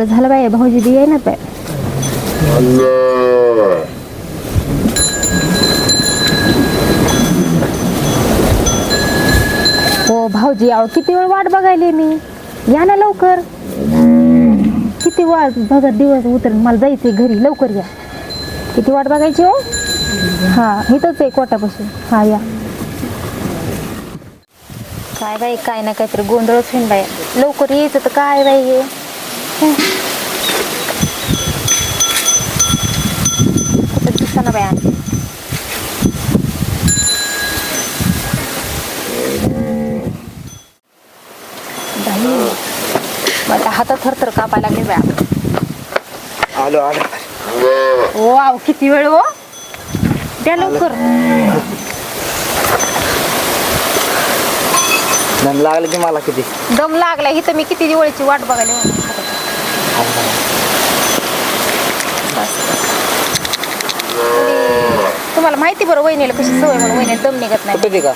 सगळं झालं बाई भाऊजी बी ना बाय हो भाऊजी आव किती वेळ वाट बघायली मी. या ना लवकर. किती वाट बघत दिवस उतर मला जायचंय घरी लवकर या. किती वाट बघायची हो? हा इथंच आहे कोटापासून हा या. काय बाई काय ना काहीतरी गोंधळच होईन बाई. लवकर यायचं तर काय बाई हे? बाई मला हातात थरथर कापायला लागले बाय. आलो आलो. ओ आव किती वेळ हो? द्या लवकर. दम लागलं की मला किती? दम लागला इथं मी किती वेळची वाट बघायला. बस. तुम्ही- तुम्हाला माहिती बरं वहिनीला कशी सवय म्हणून वहिनी दम निघत नाही. कुठे का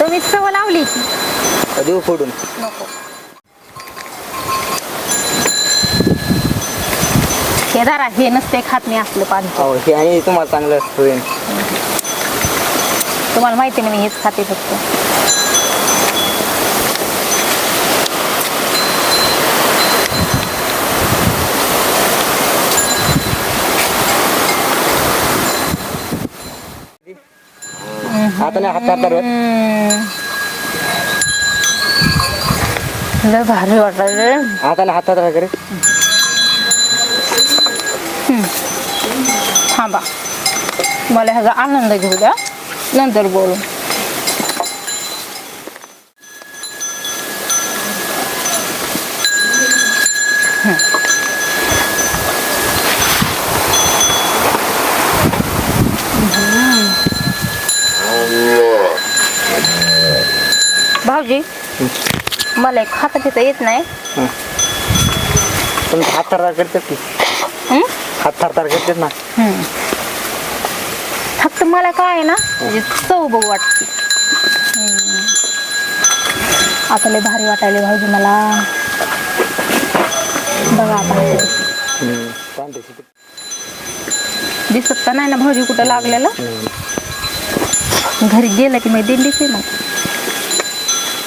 तुम्ही सवय लावली. देऊ फोडून? नको. हे धरा हे नसते खात नाही असलं पाणी. हो हे आणि तुम्हाला चांगलं असतं तुम्हाला माहिती नाही मी हेच खाते फक्त. आता नाही हात हातात हम्म. लय भारी वाटायला आता नाही हातात वगैरे थांबा. मला ह्याचा आनंद घेऊ द्या. नंतर बोलू. भाऊजी मला एक खाता पिता येत नाही. पण हात थरथर करतात की? हं? हात थरथर करतात ना. फक्त मला काय आहे ना म्हणजे चव बघू वाटते. आता लय भारी वाटायले भाऊजी मला. बघा आता. दिसत तर नाही ना भाऊजी कुठं लागलेलं? घरी गेलं की मी दिंडीच आहे मग.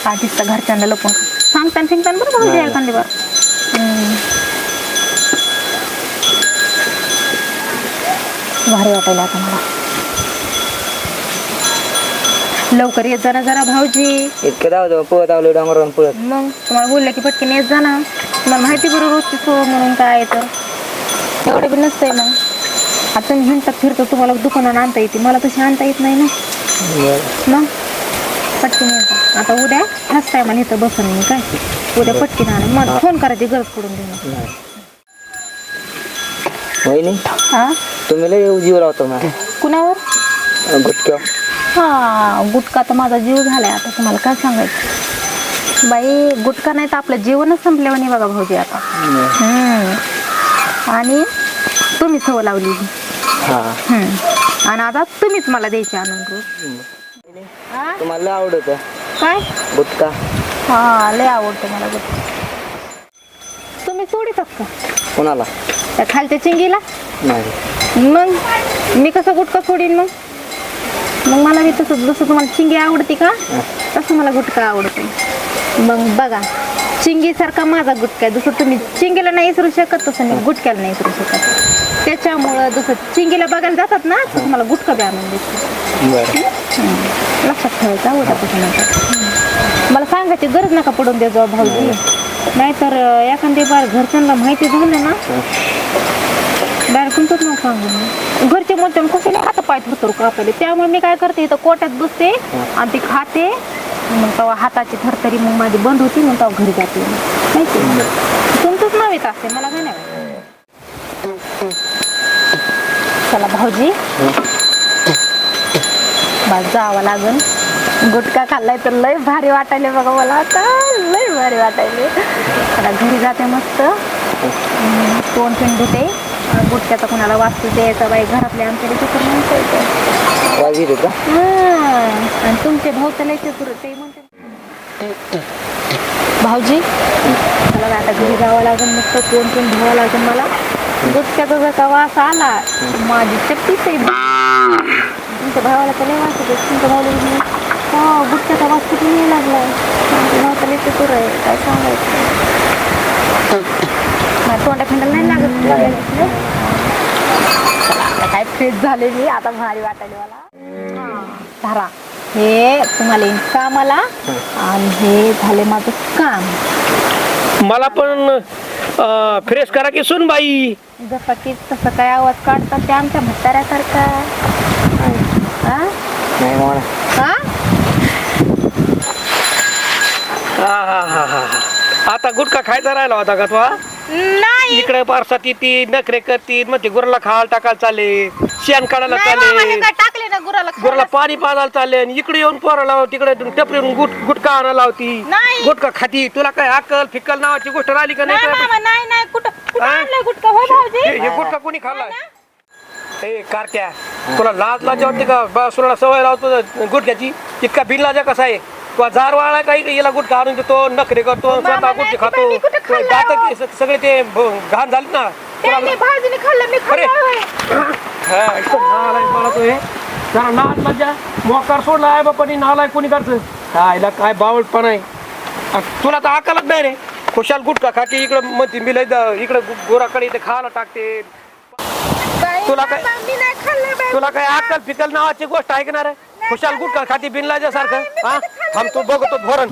आधीच तर घरच्यांना लपून. सांगताना फिंगताना बरं भाऊजी नाही. एखादी बार. भारी वाटायला आता मला. लवकर येत जरा जरा भाऊजी. इतकं जाऊ दे पळत आलो डोंगरावरून पळत. मग तुम्हाला बोललं की पटकन येत जा ना. तुम्हाला माहिती बरोबर रोजची सो म्हणून काय तर. एवढं बी नसतंय मग. आता तुम्ही हिंडतात फिरतो तुम्हाला दुकानात आणता येते. मला तशी आणता येत नाही ना. मग? पटकन येत आता उद्या ह्याच टायमाला इथं बसन मी काय? उद्या पटकन आणा. मग फोन करायची गरज पडून देणार वहिनी हा? तुम्ही लय जीव लावतो ना कुणावर? गुटक्या. हा गुटखा तर माझा जीव झालाय आता. तुम्हाला काय सांगायचं? बाई गुटखा नाही तर आपलं जीवनच संपल्यावर नाही बघा भाऊजी आता. हम्म. आणि तुम्ही सवय लावली. हा. हम्म. आणि आता तुम्हीच मला द्यायचे आणून रोज हा? तुम्हाला लय आवडत. काय? गुटका हा लय आवडतं मला गुटखा. तुम्ही सोडितात का? कोणाला? त्या खालच्या चिंगीला? नाही. मग? मी कसं गुटखा सोडीन मग? मग मला मी तसं जसं तुम्हाला चिंगी आवडते का तसं मला गुटखा आवडतो. मग बघा चिंगीसारखा माझा गुटखा आहे. जसं तुम्ही चिंगीला नाही विसरू शकत तसं मी गुटक्याला नाही विसरू शकत. त्याच्यामुळं जसं चिंगीला बघायला जातात ना तसं मला गुटखा बी आणून देतो. बरं. लक्षात ठेवायचं उद्यापासून आता मला सांगायची गरज नका पडून दे जाऊ भाऊजी. नाहीतर एखादी बार घरच्यांना माहिती झालं ना डायरेक्ट तुमचंच नाव सांगू. घरचे म्हणते कशाला आता पाय थरथर कापले त्यामुळे मी काय करते इथं कोट्यात बसते आणि ती खाते. मग तेव्हा हाताची थरथरी मग माझी बंद होती मग तेव्हा घरी जाते. माहिती आहे? तुमचंच नाव येत असते मला काय नाही चला भाऊजी. मला जावं लागन. गुटखा खाल्लाय तर लय भारी वाटायले बघा मला आता. लय भारी वाटायले. आता घरी जाते मस्त. तोंड पिंड धुते गुटख्याचा कोणाला वाचतो द्यायचा बाई घरातले आमच्या तर म्हणता येतं. हं. आणि तुमचे भाऊ तर लय चतुर ते म्हणते भाऊजी मला आता घरी जावं लागेल मस्त कोण कोण धुवावं लागेल मला. गुटख्याचा जर का वास आला. माझी चक्कीच आहे. तुमच्या भावाला तर लय वास येतो तुमच्या भावाला हो गुटख्याचा वास किती नाही लागलाय माझ्या भावाचा लय चतुर आहे. काय सांगायचं? माझ्या तोंडा खंडाला नाही लागत लागलं. आता काय फ्रेश झाले मी. आता भारी वाटायला मला. हा, धरा. हे तुम्हाला कामाला आणि हे झाले माझं काम. मला पण फ्रेश करा की सुन बाई. जसं की तसं काय आवाज काढतात ते आमच्या म्हाताऱ्यासारखा. हा? नाही मला. हा? आता गुटखा खायचा राहिला होता का तुला नाही. इकडे पारसात येते नखरे करतील मग ते गुराला खायला टाकायला चालले शेण काढायला नाही मामा, हे चालले काय टाकले ना गुराला गुराला पाणी पाजायला चालले आणि इकडे येऊन पोराला तिकडे टपरीवरून गुट गुटखा आणायला लावती. नाही. गुटखा खाती. तुला काय अक्कल फिक्कल नावाची गोष्ट राहिली का नाही? नाही मामा नाही नाही. कुठं कुठं हा? आणलंय गुटखा? हो भाऊजी? हे हे गुटखा कोणी खाल्लाय? ए कारक्या तुला लाज लाज वाटते का? बासुराला सवय लावतो गुटख्याची. इतका बिन लाजा कसा आहे? तुला जार वाळा काही याला गुटखा आणून देतो नखरे करतो स्वतः नाही गुटखे की खातो बाई, मी कुठं खाल्लं दात हो? की स- सगळे ते ब- घाण झाले ना त्यांनी भाऊजीने खाल्लं मी अरे. खाल्लं होय. हा, इतकं नालायक मला तो हे जरा नाच मजा मोकार सोडला आहे बापानी नालाय कोणी करतं खायला काय बावळपण आहे आ, तुला तर अक्कलच नाही रे खुशाल गुटखा खाते इकडं म्हणते मी लय द- इकडं गु- गोराकडे इथे खायला टाकते बाई, तुला काय- मामा, मी नाही खाल्लं बाई. तुला काय अक्कल फिकल नावाची गोष्ट ऐकणार आहे खुशाल गुटखा खाती बिनलाच्या सारखं हा थांबतो बघतो धोरण.